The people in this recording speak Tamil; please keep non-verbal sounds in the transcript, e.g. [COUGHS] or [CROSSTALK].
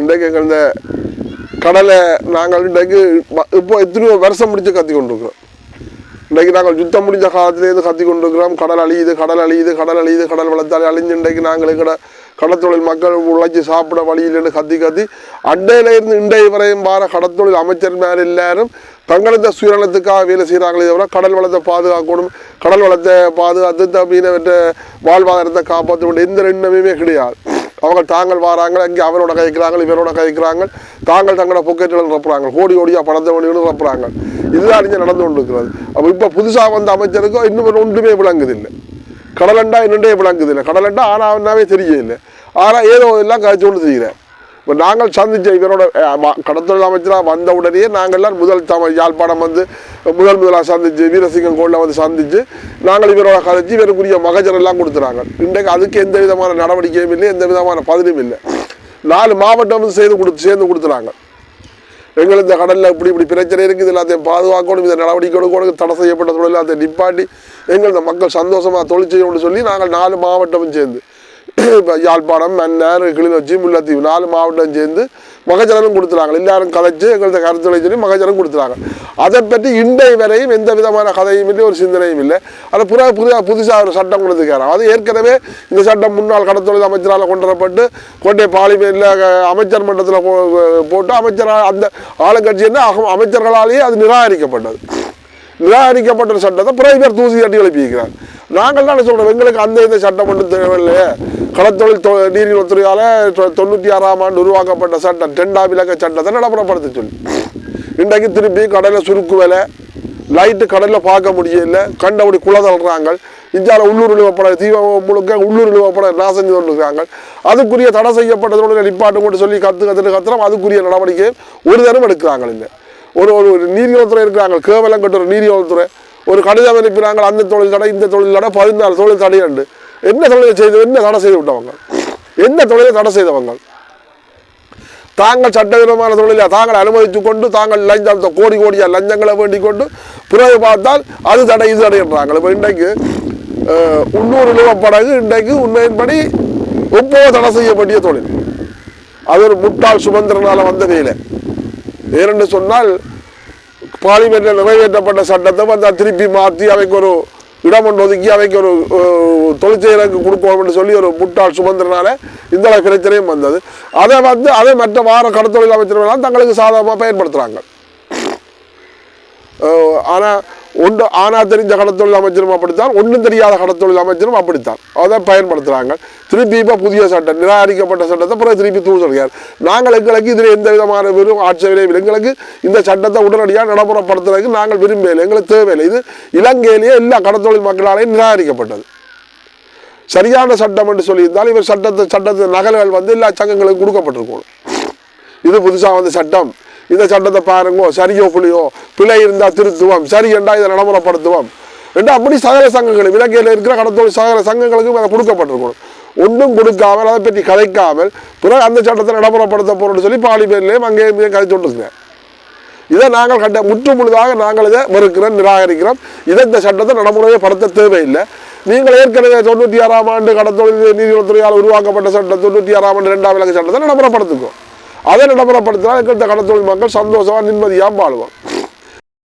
இன்றைக்கு எங்கள் இந்த கடலை நாங்கள் இன்றைக்கு இப்போ எத்தனையோ வருஷம் முடித்து கத்தி கொண்டிருக்கிறோம் இன்றைக்கு நாங்கள் யுத்தம் முடிஞ்ச காலத்திலேருந்து கத்தி கொண்டிருக்கிறோம் கடல் அழியுது கடல் அழியுது கடல் அழியுது கடல் வளர்த்தாலே அழிஞ்சு இன்றைக்கு நாங்கள் எங்கட கடத்தொழில் மக்கள் உழைச்சி சாப்பிட வழியில்னு கத்தி கத்தி அண்டையிலேருந்து இன்றைய வரையும் வார கடத்தொழில் அமைச்சர் மேல் எல்லாரும் தங்களது சுயநலத்துக்காக வேலை செய்கிறாங்களே தவிர கடல் வளத்தை பாதுகாக்கணும் கடல் வளத்தை பாதுகாத்து மீனவற்ற வாழ்வாதாரத்தை காப்பாற்ற எந்த எண்ணமுமே கிடையாது. அவங்க தாங்கள் வாராங்க இங்கே அவரோட கதைக்கிறாங்க இவரோட கழிக்கிறாங்க தாங்கள் தங்களோட பொக்கெட்டுகள் நிரப்புறாங்க. கோடி கோடியாக பணத்தை வேணும்னு நிரப்புறாங்க. இதுதான் இங்கே நடந்து கொண்டிருக்கிறது. அப்போ இப்போ புதுசாக வந்த அமைச்சருக்கும் இன்னும் ஒன்றுமே விளங்குது இல்லை கடலண்டா என்னண்டே விளங்குது இல்லை கடலண்டா ஆனால் அவனாவே தெரியல ஆனால் ஏதோ எல்லாம் கழிச்சு கொண்டு செய்கிறேன் இப்போ நாங்கள் சந்தித்த இவரோட ம- கடத்தொழில் அமைச்சராக வந்த உடனே நாங்கள்லாம் முதல் தமிழ் யாழ்ப்பாணம் வந்து முதல் முதலாக சந்தித்து வீரசிங்கம் கோளில் வந்து சந்தித்து நாங்கள் இவரோட கதைச்சு இவருக்குரிய மகஜர் எல்லாம் கொடுத்துறாங்க. இன்றைக்கு அதுக்கு எந்த விதமான நடவடிக்கையும் இல்லை எந்த விதமான பதிலும் இல்லை. நாலு மாவட்டம் வந்து செய்து கொடுத்து சேர்ந்து கொடுத்துறாங்க. எங்கள் இந்த கடலில் இப்படி இப்படி பிரச்சனை இருக்குது எல்லாத்தையும் பாதுகாக்கணும் இந்த நடவடிக்கை எடுக்கணும் தடை செய்யப்பட்ட தொழில் எல்லாத்தையும் நிப்பாட்டி எங்கள் இந்த மக்கள் சந்தோஷமாக தொழில் செய்யணும்னு சொல்லி நாங்கள் நாலு மாவட்டமும் சேர்ந்து இப்போ [COUGHS] யாழ்ப்பாணம் மன்னர் கிளிநொச்சி முல்லைத்தீவு நாலு மாவட்டம் சேர்ந்து மகஜரனும் கொடுத்துறாங்க. எல்லாரும் கதைச்சு எங்கள்கிட்ட கருத்துரை சொல்லி மகஜனும் கொடுத்துறாங்க. அதை பற்றி இன்றை வரையும் எந்த விதமான கதையும் இல்லை ஒரு சிந்தனையும் இல்லை. அதில் புற புதிய புதுசாக ஒரு சட்டம் கொடுத்துருக்காரு அது ஏற்கனவே இந்த சட்டம் முன்னாள் கடத்தொழில் அமைச்சரால் கொண்டு வரப்பட்டு கோட்டை பார்லிமெண்ட்டில் அமைச்சர் மன்றத்தில் போட்டு அமைச்சரால் அந்த ஆளுங்கட்சி என்ன அமைச்சர்களாலேயே அது நிராகரிக்கப்பட்டது. நிராகரிக்கப்பட்ட சட்டத்தை பிரைவேட் தூசி தட்டி எழுப்பியிருக்கிறார். நாங்கள் தான் சொல்கிறோம் எங்களுக்கு அந்த இந்த சட்டம் மட்டும் தேவையில்லையே. கடத்தொழில் தொ நீரியல் தொண்ணூற்றி ஆறாம் ஆண்டு உருவாக்கப்பட்ட சட்டம் டெண்டாம் விலக்க சட்டத்தை நடைமுறைப்படுத்த சொல்லி. இன்றைக்கு திருப்பி கடலில் சுருக்கு வேலை லைட்டு கடலில் பார்க்க முடியல கண்டபடி குலை தள்ளுறாங்க. இந்தியாவில் உள்ளூர் நிலப்பட தீபம் முழுக்க உள்ளூர் நிலப்பட நாசம் செஞ்சு கொண்டிருக்காங்க. அதுக்குரிய தடை செய்யப்பட்டதோடு நிப்பாட்டு மட்டும் சொல்லி கற்று கற்றுட்டு கத்துறோம். அதுக்குரிய நடவடிக்கை ஒரு தரம் எடுக்கிறாங்க இல்லை ஒரு ஒரு ஒரு இருக்கிறாங்க. கேவலம் கட்டுற ஒரு ஒரு கடிதம் அனுப்பினாங்க. அந்த தொழில் தடை இந்த தொழில் தடை பதினாலு தொழில் தடை உண்டு என்ன தொழிலை செய்து என்ன தடை செய்து விட்டவங்க? என்ன தொழிலை தடை செய்தவங்க? தாங்கள் சட்டவிரோதமான தொழிலை? தாங்கள் அனுமதித்துக் கொண்டு தாங்கள் லஞ்சம் கோடி கோடியா லஞ்சங்களை வேண்டிக் கொண்டு பிறகு பார்த்தால் அது தடை இது தடைன்றாங்க இப்போ இன்றைக்கு அஹ், உள்ளூர் படகு இன்றைக்கு உண்மையின்படி ஒப்போ தடை செய்யப்பட்டிய தொழில். அது ஒரு முட்டாள் சுமந்திரனால வந்த வேலை. ஏனென்று சொன்னால் பார்லிமெண்ட்டில் நிறைவேற்றப்பட்ட சட்டத்தை வந்து திருப்பி மாற்றி அவைக்கு ஒரு இடம் ஒன்று ஒதுக்கி அவைக்கு ஒரு அஹ், தொழிற்செயலுக்கு கொடுப்போம்னு சொல்லி ஒரு முட்டாள் சுமந்திரனால இந்த பிரச்சனையும் வந்தது. அதை வந்து அதை மற்ற வார கடத்தொழில் அமைச்சர்கள்லாம் தங்களுக்கு சாதகமாக பயன்படுத்துகிறாங்க ஆனால் ஒன்று ஆனா தெரிஞ்ச கடத்தொழில் அமைச்சரும் அப்படித்தான் ஒன்றும் தெரியாத கடத்தொழில் அமைச்சரும் அப்படித்தான். அதை பயன்படுத்துகிறாங்க திருப்பி இப்போ புதிய சட்டம் நிராகரிக்கப்பட்ட சட்டத்தை பிறகு திருப்பி தூள் சொல்கிறார். நாங்கள் எங்களுக்கு இதில் எந்த விதமான வெறும் ஆட்சேபனையும் எங்களுக்கு இந்த சட்டத்தை உடனடியாக நடைமுறைப்படுத்துறதுக்கு நாங்கள் விரும்பவில்லை. எங்களுக்கு தேவையில்லை. இது இலங்கையிலேயே எல்லா கடத்தொழில் மக்களாலையும் நிராகரிக்கப்பட்டது. சரியான சட்டம் என்று சொல்லியிருந்தால் இவர் சட்டத்தை சட்டத்தை நகல்கள் வந்து எல்லா சங்கங்களுக்கும் கொடுக்கப்பட்டிருக்கணும் இது புதுசாக வந்த சட்டம். இந்த சட்டத்தை பாருங்கோ சரியோ புளியோ. பிழை இருந்தால் திருத்துவோம் சரி என்றா இதை நடைமுறைப்படுத்துவோம். என்று அப்படி சகல சங்கங்கள் இலங்கையில் இருக்கிற கடத்தொழில் சகல சங்கங்களுக்கும் அதை கொடுக்கப்பட்டிருக்கணும். ஒன்றும் கொடுக்காமல் அதை பற்றி கதைக்காமல் பிறகு அந்த சட்டத்தை நடைமுறைப்படுத்த போறோம்னு சொல்லி பாலிமேர்லேயும் அங்கேயும் இங்கேயும் கதைச்சு கொண்டிருக்கிறேன் இதை நாங்கள் கண்ட முற்று முழுதாக நாங்கள் இதை மறுக்கிறோம் நிராகரிக்கிறோம். இதை இந்த சட்டத்தை நடைமுறையை படுத்த தேவையில்லை. நீங்கள் ஏற்கனவே தொண்ணூற்றி ஆறாம் ஆண்டு கடத்தொழில் நீதித்துறையால் உருவாக்கப்பட்ட சட்டம் தொண்ணூற்றி ஆறாம் ஆண்டு ரெண்டாம் விலக்கு சட்டத்தை நடைமுறைப்படுத்துக்கும் அதை நடைமுறைப்படுத்தினா இருக்கிற கடத்தொழில் மக்கள் சந்தோஷமாக நிம்மதியாக வாழுவோம்